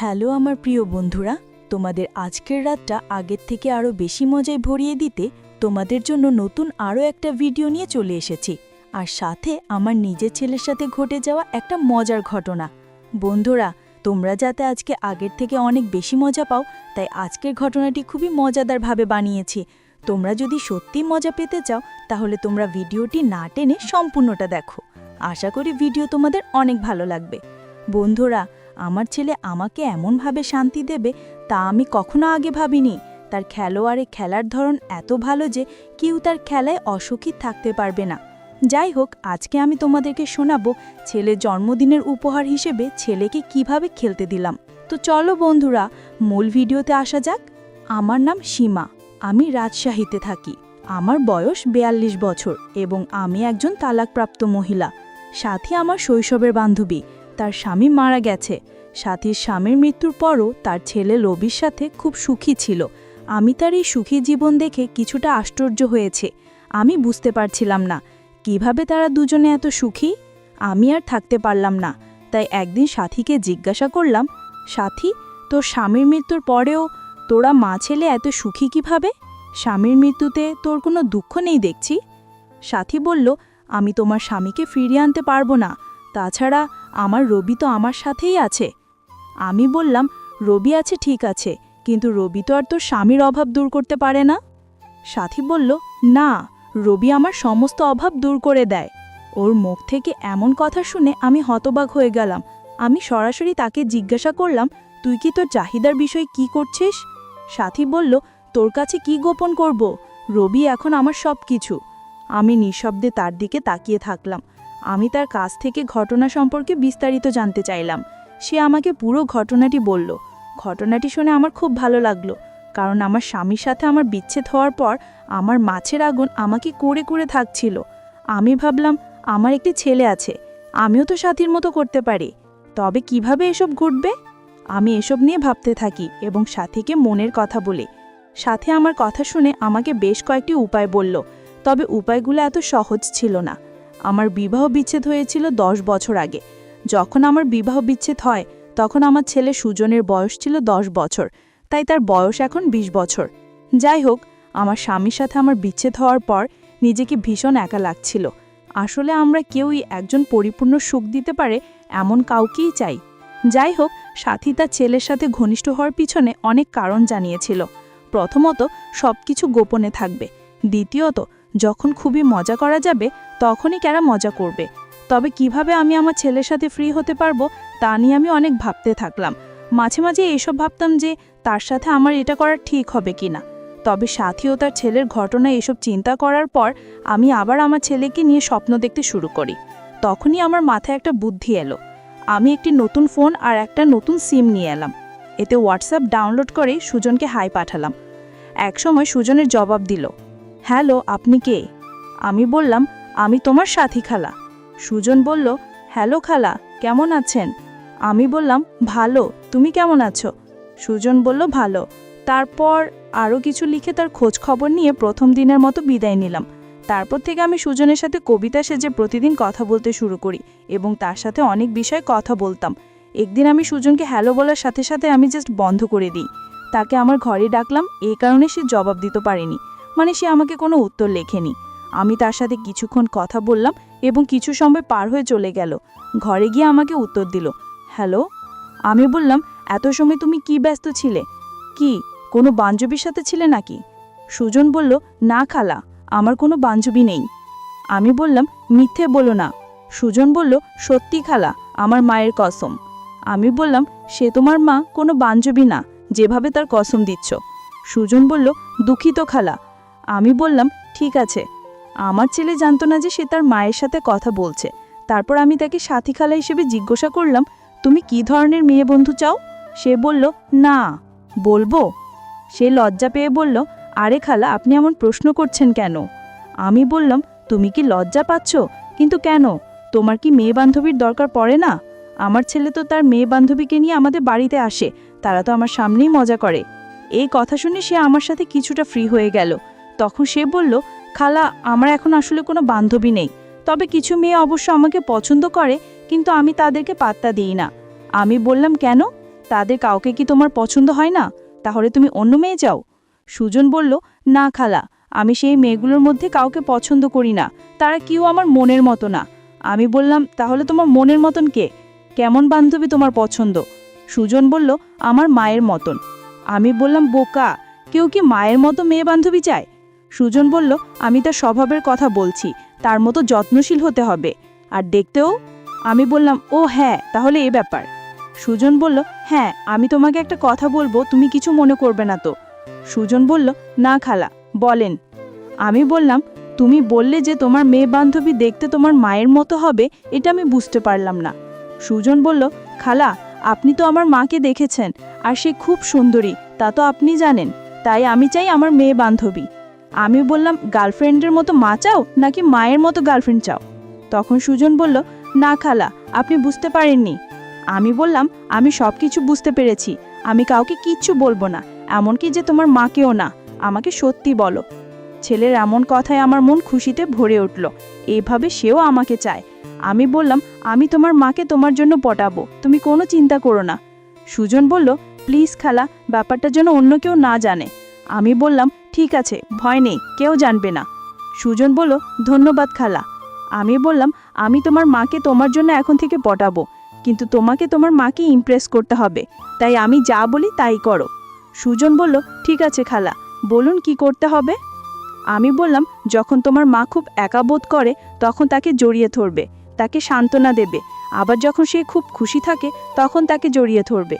Hello আমার প্রিয় বন্ধুরা, তোমাদের আজকের রাতটা আগের থেকে আরও বেশি মজায় ভরিয়ে দিতে তোমাদের জন্য নতুন আরও একটা ভিডিও নিয়ে চলে এসেছি। আর সাথে আমার নিজের ছেলের সাথে ঘটে যাওয়া একটা মজার ঘটনা। বন্ধুরা, তোমরা যাতে আজকে আগের থেকে অনেক বেশি মজা পাও, তাই আজকের ঘটনাটি খুবই মজাদারভাবে বানিয়েছি। তোমরা যদি সত্যি মজা পেতে চাও, তাহলে তোমরা ভিডিওটি না টেনে সম্পূর্ণটা দেখো। আশা করি ভিডিও তোমাদের অনেক ভালো লাগবে। বন্ধুরা আমার ছেলে আমাকে এমনভাবে শান্তি দেবে তা আমি কখনো আগে ভাবিনি। তার খেলোয়াড়ে খেলার ধরন এত ভালো যে কেউ তার খেলায় অসুখী থাকতে পারবে না। যাই হোক, আজকে আমি তোমাদেরকে শোনাবো ছেলে জন্মদিনের উপহার হিসেবে ছেলেকে কীভাবে খেলতে দিলাম। তো চলো বন্ধুরা, মূল ভিডিওতে আসা যাক। আমার নাম সীমা, আমি রাজশাহীতে থাকি। আমার বয়স বেয়াল্লিশ বছর এবং আমি একজন তালাকপ্রাপ্ত মহিলা। সাথী আমার শৈশবের বান্ধবী। তার স্বামী মারা গেছে। সাথীর স্বামীর মৃত্যুর পরও তার ছেলে লবির সাথে খুব সুখী ছিল। আমি তার এই সুখী জীবন দেখে কিছুটা আশ্চর্য হয়েছে। আমি বুঝতে পারছিলাম না, কীভাবে তারা দুজনে এত সুখী? আমি আর থাকতে পারলাম না, তাই একদিন সাথীকে জিজ্ঞাসা করলাম, সাথী, তোর স্বামীর মৃত্যুর পরেও তোরা মা ছেলে এত সুখী কীভাবে? স্বামীর মৃত্যুতে তোর কোনো দুঃখ নেই দেখছি? সাথী বলল, আমি তোমার স্বামীকে ফিরিয়ে আনতে পারব না। তাছাড়া আমার রবি তো আমার সাথেই আছে। আমি বললাম, রবি আছে, ঠিক আছে, কিন্তু রবি তো আর তোর স্বামীর অভাব দূর করতে পারে না। সাথী বলল, না, রবি আমার সমস্ত অভাব দূর করে দেয়। ওর মুখ থেকে এমন কথা শুনে আমি হতবাক হয়ে গেলাম। আমি সরাসরি তাকে জিজ্ঞাসা করলাম, তুই কি তোর চাহিদার বিষয়ে কি করছিস? সাথী বলল, তোর কাছে কি গোপন করব? রবি এখন আমার সব কিছু আমি নিঃশব্দে তার দিকে তাকিয়ে থাকলাম। আমি তার কাছ থেকে ঘটনা সম্পর্কে বিস্তারিত জানতে চাইলাম। সে আমাকে পুরো ঘটনাটি বলল। ঘটনাটি শুনে আমার খুব ভালো লাগল, কারণ আমার স্বামীর সাথে আমার বিচ্ছেদ হওয়ার পর আমার মাছের আগুন আমাকে করে করে থাকছিল। আমি ভাবলাম, আমার একটি ছেলে আছে, আমিও তো সাথীর মতো করতে পারি। তবে কীভাবে এসব ঘটবে? আমি এসব নিয়ে ভাবতে থাকি এবং সাথীকে মনের কথা বলি। সাথে আমার কথা শুনে আমাকে বেশ কয়েকটি উপায় বলল, তবে উপায়গুলো এত সহজ ছিল না। আমার বিবাহ বিচ্ছেদ হয়েছিল দশ বছর আগে। যখন আমার বিবাহ বিচ্ছেদ হয়, তখন আমার ছেলে সুজনের বয়স ছিল দশ বছর, তাই তার বয়স এখন ২০ বছর। যাই হোক, আমার স্বামীর সাথে আমার বিচ্ছেদ হওয়ার পর নিজেকে ভীষণ একা লাগছিল। আসলে আমরা কেউই একজন পরিপূর্ণ সুখ দিতে পারে এমন কাউকেই চাই। যাই হোক, সাথী তার ছেলের সাথে ঘনিষ্ঠ হওয়ার পিছনে অনেক কারণ জানিয়েছিল। প্রথমত সব কিছু গোপনে থাকবে। দ্বিতীয়ত যখন খুবই মজা করা যাবে, তখনই কারা মজা করবে। তবে কীভাবে আমি আমার ছেলের সাথে ফ্রি হতে পারব, তা নিয়ে আমি অনেক ভাবতে থাকলাম। মাঝে মাঝে এসব ভাবতাম যে, তার সাথে আমার এটা করা ঠিক হবে কিনা। তবে সাথী ও তার ছেলের ঘটনা এসব চিন্তা করার পর, আমি আবার আমার ছেলেকে নিয়ে স্বপ্ন দেখতে শুরু করি। তখনই আমার মাথায় একটা বুদ্ধি এলো। আমি একটি নতুন ফোন আর একটা নতুন সিম নিয়ে এলাম। এতে হোয়াটসঅ্যাপ ডাউনলোড করে সুজনকে হাই পাঠালাম। একসময় সুজনের জবাব দিল হ্যালো, আপনি কে? আমি বললাম, আমি তোমার সাথী খালা। সুজন বলল, হ্যালো খালা, কেমন আছেন? আমি বললাম, ভালো, তুমি কেমন আছো? সুজন বলল, ভালো। তারপর আরও কিছু লিখে তার খোঁজ খবর নিয়ে প্রথম দিনের মতো বিদায় নিলাম। তারপর থেকে আমি সুজনের সাথে কবিতা সেজে প্রতিদিন কথা বলতে শুরু করি এবং তার সাথে অনেক বিষয়ে কথা বলতাম। একদিন আমি সুজনকে হ্যালো বলার সাথে সাথে আমি জাস্ট বন্ধ করে দিই। তাকে আমার ঘরে ডাকলাম এই কারণে সে জবাব দিতে পারেনি। মানে সে আমাকে কোনো উত্তর লেখেনি। আমি তার সাথে কিছুক্ষণ কথা বললাম এবং কিছু সময় পার হয়ে চলে গেল। ঘরে গিয়ে আমাকে উত্তর দিল, হ্যালো? আমি বললাম, এত সময় তুমি কি ব্যস্ত ছিলে? কি, কোনো বান্ধবীর সাথে ছিলে নাকি? সুজন বলল, না খালা, আমার কোনো বান্ধবী নেই। আমি বললাম, মিথ্যে বলো না। সুজন বলল, সত্যি খালা, আমার মায়ের কসম। আমি বললাম, সে তোমার মা, কোনো বান্ধবী না, যেভাবে তার কসম দিচ্ছ। সুজন বলল, দুঃখিত খালা আমি বললাম, ঠিক আছে। আমার ছেলে জানতো না যে সে তার মায়ের সাথে কথা বলছে। তারপর আমি তাকে সাথী খালা হিসেবে জিজ্ঞাসা করলাম, তুমি কি ধরনের মেয়ে বন্ধু চাও? সে বলল, না। বলব? সে লজ্জা পেয়ে বলল, আরে খালা, আপনি এমন প্রশ্ন করছেন কেন? আমি বললাম, তুমি কি লজ্জা পাচ্ছ? কিন্তু কেন? তোমার কি মেয়ে বান্ধবীর দরকার পড়ে না? আমার ছেলে তো তার মেয়ে বান্ধবীকে নিয়ে আমাদের বাড়িতে আসে, তারা তো আমার সামনেই মজা করে। এই কথা শুনে সে আমার সাথে কিছুটা ফ্রি হয়ে গেল। তখন সে বলল, খালা, আমার এখন আসলে কোনো বান্ধবী নেই। তবে কিছু মেয়ে অবশ্য আমাকে পছন্দ করে, কিন্তু আমি তাদেরকে পাত্তা দিই না। আমি বললাম, কেন? তাদের কাউকে কি তোমার পছন্দ হয় না? তাহলে তুমি অন্য মেয়ে যাও সুজন বলল, না খালা, আমি সেই মেয়েগুলোর মধ্যে কাউকে পছন্দ করি না। তারা কেউ আমার মনের মতো না। আমি বললাম, তাহলে তোমার মনের মতন কে? কেমন বান্ধবী তোমার পছন্দ? সুজন বলল, আমার মায়ের মতন। আমি বললাম, বোকা, কেউ কি মায়ের মতো মেয়ে বান্ধবী চায়? সুজন বলল, আমি তার স্বভাবের কথা বলছি, তার মতো যত্নশীল হতে হবে। আর দেখতেও আমি বললাম, ও হ্যাঁ তাহলে এ ব্যাপার। সুজন বলল হ্যাঁ আমি তোমাকে একটা কথা বলব, তুমি কিছু মনে করবে না তো। সুজন বলল, না খালা, বলেন। আমি বললাম, তুমি বললে যে তোমার মেয়ে বান্ধবী দেখতে তোমার মায়ের মতো হবে, এটা আমি বুঝতে পারলাম না। সুজন বলল, খালা, আপনি তো আমার মাকে দেখেছেন, আর সে খুব সুন্দরী, তা তো আপনি জানেন, তাই আমি চাই আমার মেয়ে বান্ধবী। আমি বললাম গার্লফ্রেন্ডের মতো মা চাও নাকি মায়ের মতো গার্লফ্রেন্ড চাও? তখন সুজন বলল, না খালা, আপনি বুঝতে পারেননি। আমি বললাম, আমি সব কিছু বুঝতে পেরেছি, আমি কাউকে কিচ্ছু বলব না, এমনকি যে তোমার মাকেও না, আমাকে সত্যি বলো। ছেলের এমন কথায় আমার মন খুশিতে ভরে উঠল এইভাবে সেও আমাকে চায়। আমি বললাম, আমি তোমার মাকে তোমার জন্য পটাবো, তুমি কোনো চিন্তা করো না। সুজন বলল, প্লিজ খালা, ব্যাপারটা যেন অন্য কেউ না জানে। আমি বললাম ঠিক আছে, ভয় নেই, কেউ জানবে না। সুজন বলল, ধন্যবাদ খালা। আমি বললাম, আমি তোমার মাকে তোমার জন্য এখন থেকে পটাবো, কিন্তু তোমাকে তোমার মাকে ইমপ্রেস করতে হবে। তাই আমি যা বলি তাই করো। সুজন বলল, ঠিক আছে খালা, বলুন কি করতে হবে? আমি বললাম, যখন তোমার মা খুব একা বোধ করে, তখন তাকে জড়িয়ে ধরবে, তাকে সান্ত্বনা দেবে। আবার যখন সে খুব খুশি থাকে, তখন তাকে জড়িয়ে ধরবে।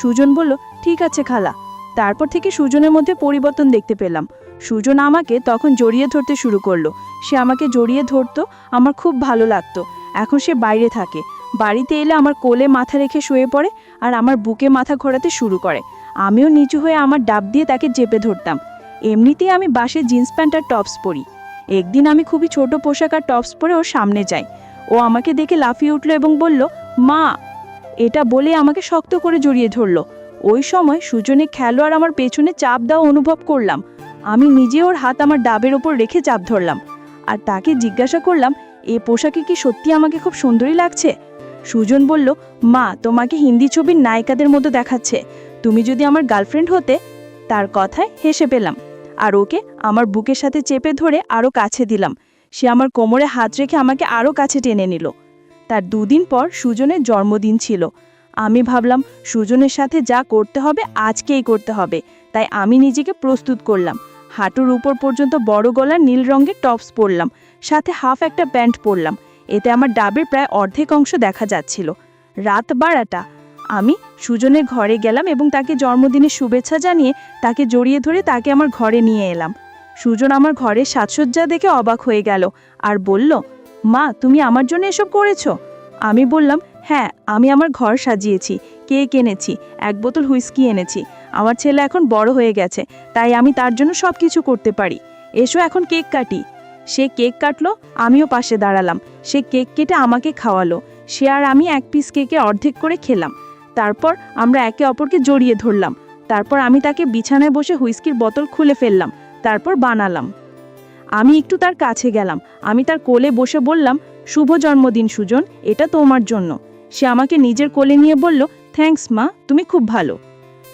সুজন বলল, ঠিক আছে খালা তারপর থেকে সুজনের মধ্যে পরিবর্তন দেখতে পেলাম। সুজন আমাকে তখন জড়িয়ে ধরতে শুরু করল। সে আমাকে জড়িয়ে ধরতো, আমার খুব ভালো লাগতো। এখন সে বাইরে থাকে। বাড়িতে এলে আমার কোলে মাথা রেখে শুয়ে পড়ে আর আমার বুকে মাথা ঘোরাতে শুরু করে। আমিও নিচু হয়ে আমার ডাব দিয়ে তাকে চেপে ধরতাম। এমনিতেই আমি বাসে জিন্স প্যান্ট আর টপস পরি। একদিন আমি খুবই ছোট পোশাক আর টপস পরে ওর সামনে যাই। ও আমাকে দেখে লাফিয়ে উঠল এবং বলল, মা! এটা বলে আমাকে শক্ত করে জড়িয়ে ধরলো। ওই সময় সুজনে খেলোয়াড় আমার পেছনে চাপ দেওয়া অনুভব করলাম। আমি নিজে ওর হাত আমার ডাবের ওপর রেখে চাপ ধরলাম। আর তাকে জিজ্ঞাসা করলাম, এ পোশাকে কি সত্যি আমাকে খুব সুন্দরী লাগছে? সুজন বলল, মা, তোমাকে হিন্দি ছবির নায়িকাদের মতো দেখাচ্ছে। তুমি যদি আমার গার্লফ্রেন্ড হতে? তার কথায় হেসে পেলাম। আর ওকে আমার বুকের সাথে চেপে ধরে আরও কাছে দিলাম। সে আমার কোমরে হাত রেখে আমাকে আরও কাছে টেনে নিল। তার দুদিন পর সুজনের জন্মদিন ছিল। আমি ভাবলাম, সুজনের সাথে যা করতে হবে আজকেই করতে হবে। তাই আমি নিজেকে প্রস্তুত করলাম। হাঁটুর উপর পর্যন্ত বড় গলার নীল রঙের টপস পরলাম, সাথে হাফ একটা প্যান্ট পরলাম। এতে আমার ডাবের প্রায় অর্ধেক অংশ দেখা যাচ্ছিল। রাত বারোটা। আমি সুজনের ঘরে গেলাম এবং তাকে জন্মদিনের শুভেচ্ছা জানিয়ে তাকে জড়িয়ে ধরে তাকে আমার ঘরে নিয়ে এলাম। সুজন আমার ঘরের সাজসজ্জা দেখে অবাক হয়ে গেল আর বলল, মা, তুমি আমার জন্য এসব করেছ? আমি বললাম হ্যাঁ আমি আমার ঘর সাজিয়েছি, কেক এনেছি, এক বোতল হুইস্কি এনেছি। আমার ছেলে এখন বড় হয়ে গেছে, তাই আমি তার জন্য সব কিছু করতে পারি। এসো এখন কেক কাটি। সে কেক কাটলো, আমিও পাশে দাঁড়ালাম। সে কেক কেটে আমাকে খাওয়ালো। সে আর আমি এক পিস কেকে অর্ধেক করে খেলাম। তারপর আমরা একে অপরকে জড়িয়ে ধরলাম। তারপর আমি তাকে বিছানায় বসে হুইস্কির বোতল খুলে ফেললাম। তারপর বানালাম। আমি একটু তার কাছে গেলাম। আমি তার কোলে বসে বললাম, শুভ জন্মদিন সুজন, এটা তোমার জন্য। সে আমাকে নিজের কোলে নিয়ে বলল থ্যাঙ্কস মা, তুমি খুব ভালো।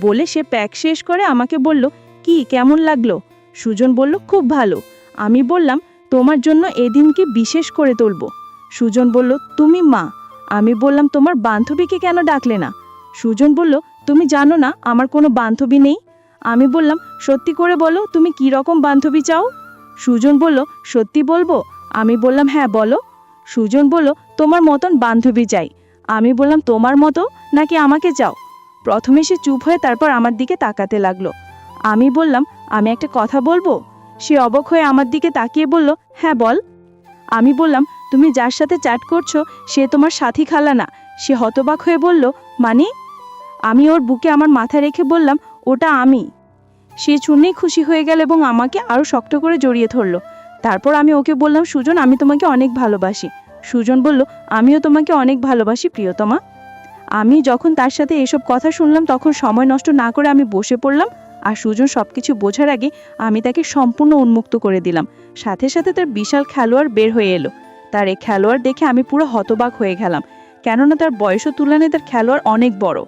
বলে সে প্যাক শেষ করে আমাকে বলল, কি, কেমন লাগল? সুজন বলল, খুব ভালো। আমি বললাম, তোমার জন্য এদিনকে বিশেষ করে তুলব। সুজন বলল, তুমি মা? আমি বললাম, তোমার বান্ধবীকে কেন ডাকলে না? সুজন বলল, তুমি জানো না, আমার কোনো বান্ধবী নেই? আমি বললাম, সত্যি করে বলো, তুমি কি রকম বান্ধবী চাও? সুজন বলল, সত্যি বলব? আমি বললাম হ্যাঁ বলো। সুজন বলল, তোমার মতন বান্ধবী চাই। আমি বললাম, তোমার মতো? নাকি আমাকে চাও? প্রথমে সে চুপ হয়ে তারপর আমার দিকে তাকাতে লাগল। আমি বললাম, আমি একটা কথা বলব? সে অবক হয়ে আমার দিকে তাকিয়ে বলল হ্যাঁ বল। আমি বললাম, তুমি যার সাথে চ্যাট করছ, সে তোমার সাথী খালা না। সে হতবাক হয়ে বলল মানে? আমি ওর বুকে আমার মাথা রেখে বললাম, ওটা আমি। সে শুনেই খুশি হয়ে গেল এবং আমাকে আরও শক্ত করে জড়িয়ে ধরলো। তারপর আমি ওকে বললাম, সুজন, আমি তোমাকে অনেক ভালোবাসি। সুজন বলল, আমিও তোমাকে অনেক ভালোবাসি, প্রিয়তমা। আমি যখন তার সাথে এসব কথা শুনলাম, তখন সময় নষ্ট না করে আমি বসে পড়লাম আর সুজন সব কিছু বোঝার আগে আমি তাকে সম্পূর্ণ উন্মুক্ত করে দিলাম। সাথে সাথে তার বিশাল খেলোয়াড় বের হয়ে এলো। তার এই খেলোয়াড় দেখে আমি পুরো হতবাক হয়ে গেলাম। কেননা তার বয়সও তুলনায় তার খেলোয়াড় অনেক বড়।